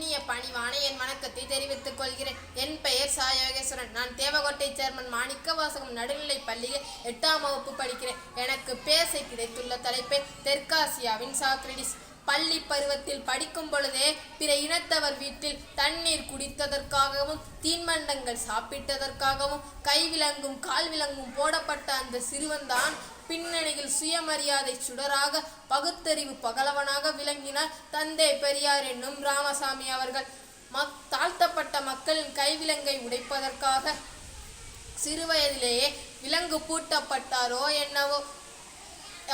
இனிய பணிவான என் வணக்கத்தை தெரிவித்துக் கொள்கிறேன். என் பெயர் சா. யோகேஸ்வரன். நான் தேவகோட்டை சேர்மன் மாணிக்க வாசகம் நடுநிலை பள்ளியில் எட்டாம் வகுப்பு படிக்கிறேன். எனக்கு பேச கிடைத்துள்ள தலைப்பை தெற்காசியாவின் சாக்ரிடிஸ். பள்ளி பருவத்தில் படிக்கும் பொழுதே பிற இனத்தவர் வீட்டில் தண்ணீர் குடித்ததற்காகவும் தீன்மண்டங்கள் சாப்பிட்டதற்காகவும் கைவிலங்கும் கால்விலங்கும் போடப்பட்ட அந்த சிறுவன்தான் பின்னணியில் சுயமரியாதை சுடராக பகுத்தறிவு பகலவனாக விளங்கினார். தந்தை பெரியார் என்னும் ராமசாமி அவர்கள் மக் தாழ்த்தப்பட்ட மக்களின் கைவிலங்கை உடைப்பதற்காக சிறுவயதிலேயே விலங்கு பூட்டப்பட்டாரோ என்னவோ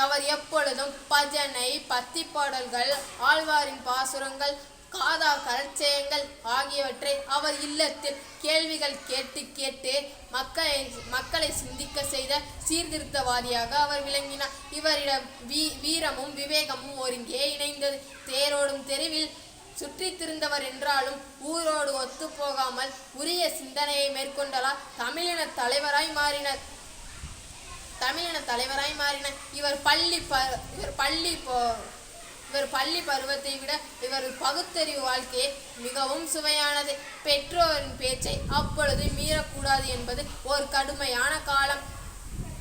அவர் எப்பொழுதும் பஜனை பத்தி பாடல்கள் ஆழ்வாரின் பாசுரங்கள் காதா கரட்சயங்கள் ஆகியவற்றை அவர் இல்லத்தில் கேள்விகள் கேட்டு கேட்டு மக்களை மக்களை சிந்திக்க செய்த சீர்திருத்தவாதியாக அவர் விளங்கினார். இவரிடம் வீ வீரமும் விவேகமும் ஒருங்கே இணைந்தது. தேரோடும் தெருவில் சுற்றித் திருந்தவர் என்றாலும் ஊரோடு ஒத்துப்போகாமல் உரிய சிந்தனையை மேற்கொண்டலால் தமிழின தலைவராய் மாறினார். தமிழின தலைவராய் மாறின இவர் பள்ளி ப இவர் பள்ளி ப- இவர் பள்ளி பருவத்தை விட இவர் பகுத்தறிவு வாழ்க்கையே மிகவும் சுவையானது. பெற்றோரின் பேச்சை அப்பொழுது மீறக்கூடாது என்பது ஒரு கடுமையான காலம்.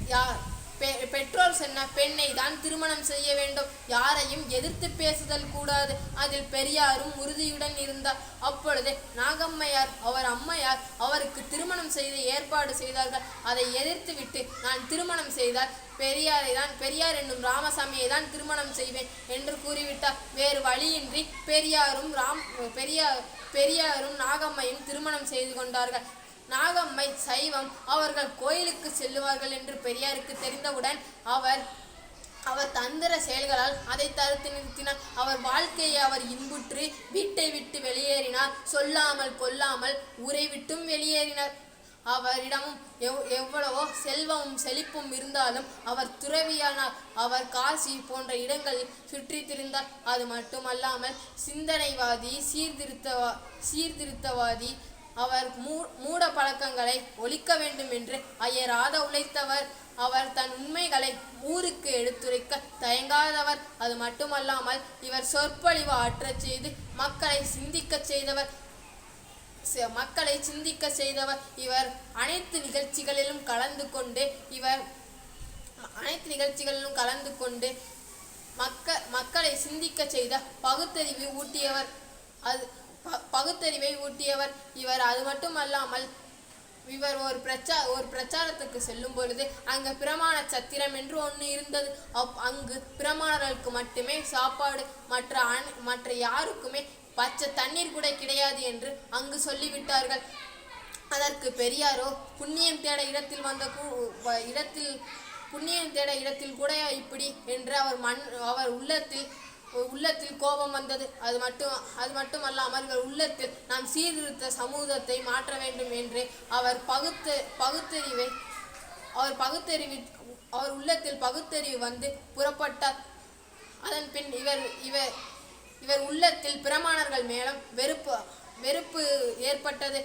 யார்? பெ- பெற்றோர் சொன்ன பெண்ணை தான் திருமணம் செய்ய வேண்டும். யாரையும் எதிர்த்து பேசுதல் கூடாது. அதில் பெரியாரும் உறுதியுடன் இருந்தார். அப்பொழுது நாகம்மையார் அவர் அம்மையார் அவருக்கு திருமணம் செய்து ஏற்பாடு செய்தார்கள். அதை எதிர்த்து விட்டு நான் திருமணம் செய்தால் பெரியாரை தான் பெரியார் என்னும் ராமசாமியை தான் திருமணம் செய்வேன் என்று கூறிவிட்டார். வேறு வழியின்றி பெரியாரும் ராம் பெரியார் பெரியாரும் நாகம்மையும் திருமணம் செய்து கொண்டார்கள். நாகம்மை சைவம் அவர்கள் கோயிலுக்கு செல்லுவார்கள் என்று பெரியாருக்கு தெரிந்தவுடன் அவர் அவர் தந்திர செயல்களால் அதை தடுத்து நிறுத்தினார். அவர் வாழ்க்கையை அவர் இன்புற்று வீட்டை விட்டு வெளியேறினார். சொல்லாமல் கொல்லாமல் ஊரை விட்டும் வெளியேறினார். அவரிடமும் எவ் எவ்வளவோ செல்வமும் செழிப்பும் இருந்தாலும் அவர் துறவியானார். அவர் காசி போன்ற இடங்களில் சுற்றி திரிந்தார். அது மட்டுமல்லாமல் சிந்தனைவாதி சீர்திருத்தவா சீர்திருத்தவாதி அவர் மூ மூட பழக்கங்களை ஒழிக்க வேண்டும் என்று அயராத உழைத்தவர். அவர் தன் உண்மைகளை ஊருக்கு எடுத்துரைக்க தயங்காதவர். அது மட்டுமல்லாமல் இவர் சொற்பொழிவு ஆற்றச் செய்து மக்களை சிந்திக்கச் செய்தவர். மக்களை சிந்திக்க செய்தவர். இவர் அனைத்து நிகழ்ச்சிகளிலும் கலந்து கொண்டு இவர் அனைத்து நிகழ்ச்சிகளிலும் கலந்து கொண்டு மக்க மக்களை சிந்திக்க செய்த பகுத்தறிவு ஊட்டியவர். அது பகுத்தறிவை ஊட்டியவர் இவர். அது மட்டுமல்லாமல் இவர் ஒரு பிரச்சா ஒரு பிரச்சாரத்துக்கு செல்லும் பொழுது அங்க பிரமாண சத்திரம் என்று ஒன்று இருந்தது. அப் அங்கு பிரமாணர்களுக்கு மட்டுமே சாப்பாடு மற்ற அன் மற்ற யாருக்குமே பச்சை தண்ணீர் கூட கிடையாது என்று அங்கு சொல்லிவிட்டார்கள். அதற்கு பெரியாரோ புண்ணியம் தேட இடத்தில் வந்த கூ- இடத்தில் புண்ணியம் தேட இடத்தில் கூட இப்படி? என்று அவர் மண் அவர் உள்ளத்தில் உள்ளத்தில் கோபம் வந்தது. அது மட்டும் அது மட்டுமல்லாமல் இவர் உள்ளத்தில் நாம் சீர்திருத்த சமூகத்தை மாற்ற வேண்டும் என்று அவர் பகுத்து பகுத்தறிவை அவர் பகுத்தறிவி அவர் உள்ளத்தில் பகுத்தறிவு வந்து புறப்பட்டார். அதன் பின் இவர் இவர் இவர் உள்ளத்தில் பிரமாணர்கள் மேலும் வெறுப்பு வெறுப்பு ஏற்பட்டது.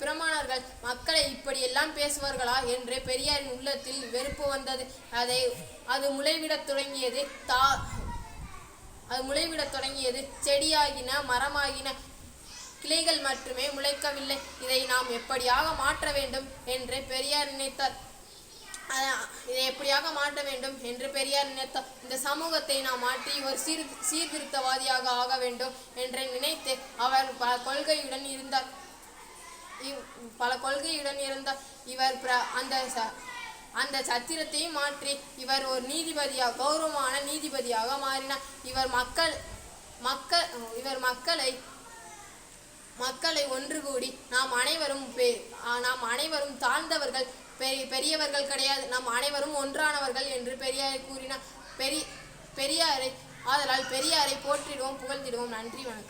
பிரமாணர்கள் மக்களை இப்படியெல்லாம் பேசுவார்களா என்று பெரியாரின் உள்ளத்தில் வெறுப்பு வந்தது. அதை அது முளைவிடத் தொடங்கியது. தா அது முளைவிடத் தொடங்கியது. செடியாகின மரமாகின கிளைகள் மட்டுமே முளைக்கவில்லை. இதை நாம் எப்படியாக மாற்ற வேண்டும் என்று பெரியார் நினைத்தார். இதை எப்படியாக மாற்ற வேண்டும் என்று பெரியார் நினைத்தார். இந்த சமூகத்தை நாம் மாற்றி ஒரு சீர் சீர்திருத்தவாதியாக ஆக வேண்டும் என்று நினைத்து அவர் பல கொள்கையுடன் இருந்தார். இவ்- பல கொள்கையுடன் இருந்தார். இவர் அந்த அந்த சத்திரத்தையும் மாற்றி இவர் ஒரு நீதிபதியாக கௌரவமான நீதிபதியாக மாறினார். இவர் மக்கள் மக்கள் இவர் மக்களை மக்களை ஒன்று கூடி நாம் அனைவரும் பெ- நாம் அனைவரும் தாழ்ந்தவர்கள் பெரிய பெரியவர்கள் கிடையாது. நாம் அனைவரும் ஒன்றானவர்கள் என்று பெரியாரை கூறினார். பெரி பெரியாரை ஆதலால் பெரியாரை போற்றிடுவோம் புகழ்ந்திடுவோம். நன்றி வணக்கம்.